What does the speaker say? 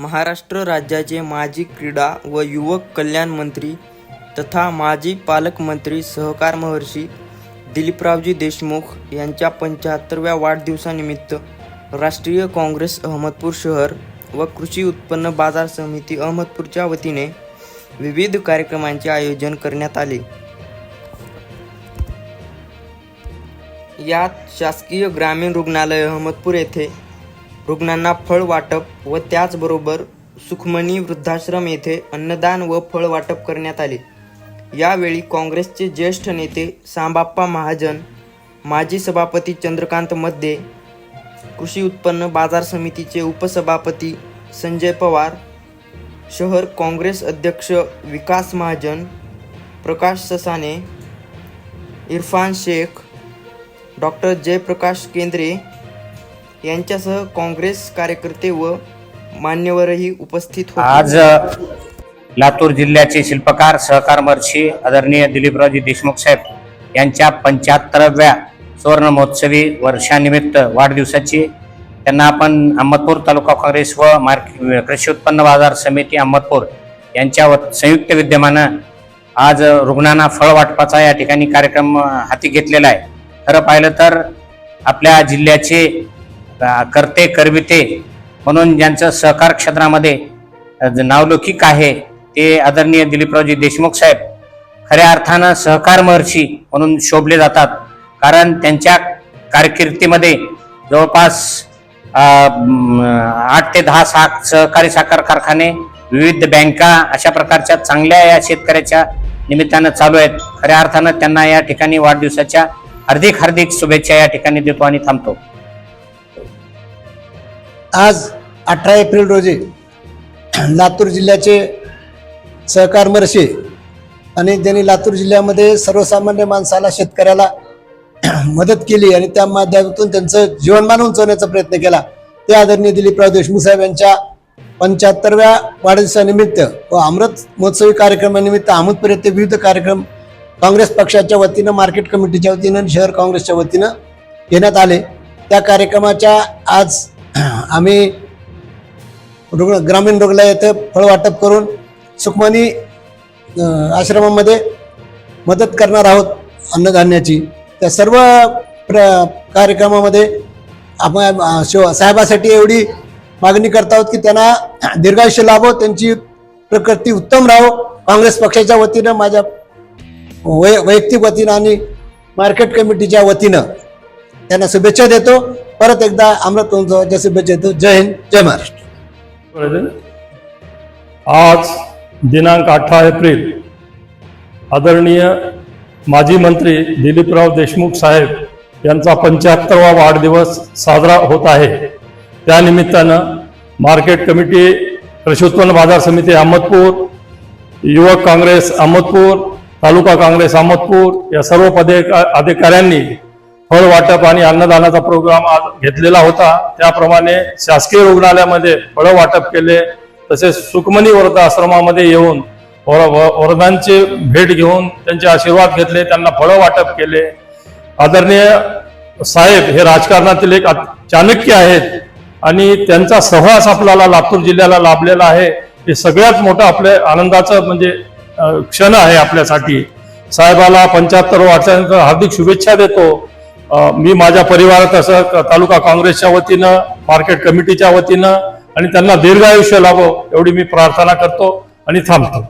महाराष्ट्र राज्याचे माजी क्रीडा व युवक कल्याण मंत्री तथा माजी पालकमंत्री सहकार महर्षी दिलीपरावजी देशमुख यांच्या पंच्याहत्तरव्या वाढदिवसानिमित्त राष्ट्रीय काँग्रेस अहमदपूर शहर व कृषी उत्पन्न बाजार समिती अहमदपूरच्या वतीने विविध कार्यक्रमांचे आयोजन करण्यात आले. यात शासकीय ग्रामीण रुग्णालय अहमदपूर येथे रुग्णांना फळ वाटप व त्याचबरोबर सुखमणी वृद्धाश्रम येथे अन्नदान व फळ वाटप करण्यात आले. यावेळी काँग्रेसचे ज्येष्ठ नेते सांबाप्पा महाजन माजी सभापती चंद्रकांत मध्ये कृषी उत्पन्न बाजार समितीचे उपसभापती संजय पवार शहर काँग्रेस अध्यक्ष विकास महाजन प्रकाश ससाने इरफान शेख डॉक्टर जयप्रकाश केंद्रे यांच्यासह काँग्रेस कार्यकर्ते व मान्यवरही उपस्थित होते. आज लातूर जिल्ह्याचे शिल्पकार सहकार महर्षी आदरणीय दिलीपरावजी देशमुख साहेब यांच्या पंच्याहत्तराव्या सुवर्ण महोत्सवी वर्षानिमित्त वाढदिवसाची त्यांना आपण अहमदपूर तालुका काँग्रेस व मार्क कृषी उत्पन्न बाजार समिती अहमदपूर यांच्या संयुक्त विद्यमानं आज रुग्णांना फळ वाटपाचा या ठिकाणी कार्यक्रम हाती घेतलेला आहे. खरं पाहिलं तर आपल्या जिल्ह्याचे करते करविते. म्हणून ज्यांचं सहकार क्षेत्रामध्ये नावलौकिक आहे ते आदरणीय दिलीपरावजी देशमुख साहेब खऱ्या अर्थानं सहकार महर्षी म्हणून शोभले जातात. कारण त्यांच्या कारकिर्दीमध्ये जवळपास आठ ते दहा साख सहकारी साखर कारखाने विविध बँका अशा प्रकारच्या चांगल्या या शेतकऱ्याच्या निमित्तानं चालू आहेत. खऱ्या अर्थानं त्यांना या ठिकाणी वाढदिवसाच्या हार्दिक हार्दिक शुभेच्छा या ठिकाणी देतो आणि थांबतो. आज अठरा एप्रिल रोजी लातूर जिल्ह्याचे सहकार मर्षी आणि त्यांनी लातूर जिल्ह्यामध्ये सर्वसामान्य माणसाला शेतकऱ्याला मदत केली आणि त्या माध्यमातून त्यांचं जीवनमान उंचवण्याचा प्रयत्न केला. ते आदरणीय दिलीपराव देशमुख साहेब यांच्या पंच्याहत्तरव्या वाढदिवसानिमित्त व अमृत महोत्सवी कार्यक्रमानिमित्त अहमदपर्यंत विविध कार्यक्रम काँग्रेस पक्षाच्या वतीनं मार्केट कमिटीच्या वतीनं शहर काँग्रेसच्या वतीनं घेण्यात आले. त्या कार्यक्रमाच्या आज आम्ही रुग्ण ग्रामीण रुग्णालय येथे फळवाटप करून सुखमनी आश्रमामध्ये मदत करणार आहोत अन्नधान्याची. त्या सर्व प्र कार्यक्रमामध्ये आपण शिव साहेबासाठी एवढी मागणी करत आहोत की त्यांना दीर्घायुष्य लाभो त्यांची प्रकृती उत्तम राहो. काँग्रेस पक्षाच्या वतीनं माझ्या वै वैयक्तिक वतीनं आणि मार्केट कमिटीच्या वतीनं त्यांना शुभेच्छा देतो. परत एकदा अमृत तुमचं जसे देतो जय हिंद जय महाराष्ट्र. आज दिनांक अठरा एप्रिल आदरणीय माजी मंत्री दिलीपराव देशमुख साहेब यांचा पंच्याहत्तरवा वाढदिवस साजरा होत आहे. त्यानिमित्तानं मार्केट कमिटी कृषी उत्पन्न बाजार समिती अहमदपूर युवक काँग्रेस अहमदपूर तालुका काँग्रेस अहमदपूर या सर्व पदे अधिकाऱ्यांनी फळ वाटप आणि अन्नदानाचा प्रोग्राम आज घेतलेला होता. त्याप्रमाणे शासकीय रुग्णालयामध्ये फळं वाटप केले. तसेच सुखमणी वर्ध आश्रमामध्ये येऊन वर- व- भेट घेऊन त्यांचे आशीर्वाद घेतले. त्यांना फळं वाटप केले. आदरणीय साहेब हे राजकारणातील एक चाणक्य आहेत आणि त्यांचा सहवास आपल्याला लातूर जिल्ह्याला लाभलेला आहे. हे सगळ्यात मोठं आपल्या आनंदाचं म्हणजे क्षण आहे आपल्यासाठी. साहेबाला पंच्याहत्तर वर्षांचं हार्दिक शुभेच्छा देतो. मी माझ्या परिवारात असं तालुका काँग्रेसच्या वतीनं मार्केट कमिटीच्या वतीनं आणि त्यांना दीर्घायुष्य लाभो एवढी मी प्रार्थना करतो आणि थांबतो.